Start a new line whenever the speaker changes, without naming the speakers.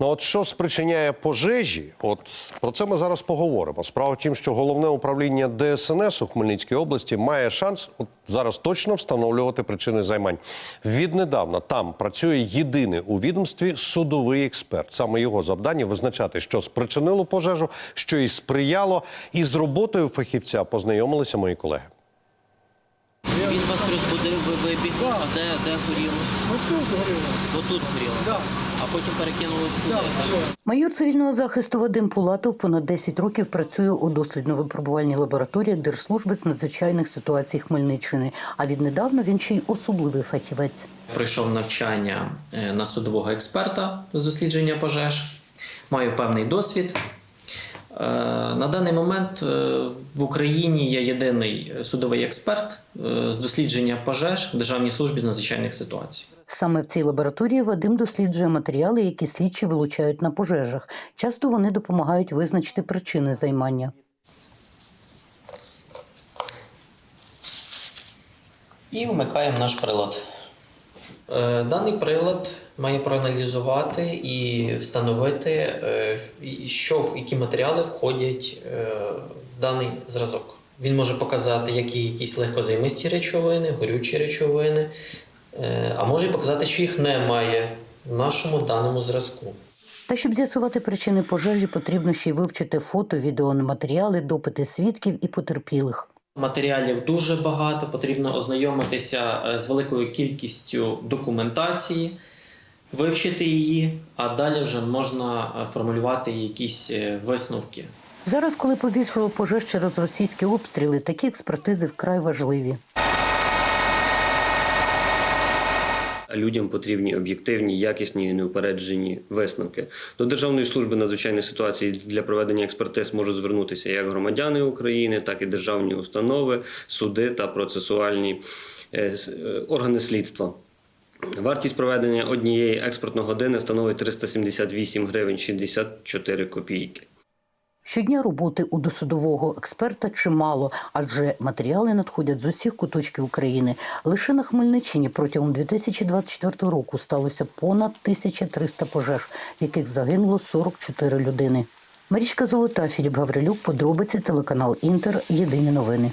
Ну от що спричиняє пожежі? От про це ми зараз поговоримо. Справа в тім, що головне управління ДСНС у Хмельницькій області має шанс от зараз точно встановлювати причини займань. Віднедавна там працює єдиний у відомстві судовий експерт. Саме його завдання визначати, що спричинило пожежу, що і сприяло. І з роботою фахівця познайомилися мої колеги.
Розбудив, ви вибігли, а де, де горіло?
Отут горіло.
Отут горіло.
Да.
А потім перекинулось туди. Так?
да.
Майор цивільного захисту Вадим Пулатов понад 10 років працює у дослідно-випробувальній лабораторії Держслужби з надзвичайних ситуацій Хмельниччини. А віднедавна він ще й особливий фахівець.
Пройшов навчання е, на судового експерта з дослідження пожеж. Маю певний досвід. Е, На даний момент е, в Україні є єдиний судовий експерт е, з дослідження пожеж в Державній службі з надзвичайних ситуацій.
Саме в цій лабораторії Вадим досліджує матеріали, які слідчі вилучають на пожежах. Часто вони допомагають визначити причини займання.
І вмикаємо наш прилад. Е, Даний прилад має проаналізувати і встановити, е, що в які матеріали входять е, в даний зразок. Він може показати, які якісь легкозаймисті речовини, горючі речовини, а може показати, що їх немає в нашому даному зразку.
Та щоб з'ясувати причини пожежі, потрібно ще й вивчити фото, відеоматеріали, допити свідків і потерпілих.
Матеріалів дуже багато, потрібно ознайомитися е, з великою кількістю документації, вивчити її, а далі вже можна е, формулювати якісь е, висновки.
Зараз, коли побільшало пожеж через російські обстріли, такі експертизи вкрай важливі.
Людям потрібні об'єктивні, якісні і неупереджені висновки. До Державної служби надзвичайних ситуацій для проведення експертиз можуть звернутися як громадяни України, так і державні установи, суди та процесуальні е, е, органи слідства. Вартість проведення однієї експертної години становить 378 гривень 64 копійки.
Щодня роботи у досудового експерта чимало, адже матеріали надходять з усіх куточків України. Лише на Хмельниччині протягом 2024 року сталося понад 1300 пожеж, в яких загинуло 44 людини. Марічка Золота, Філіп Гаврилюк, подробиці телеканал Інтер. Єдині новини.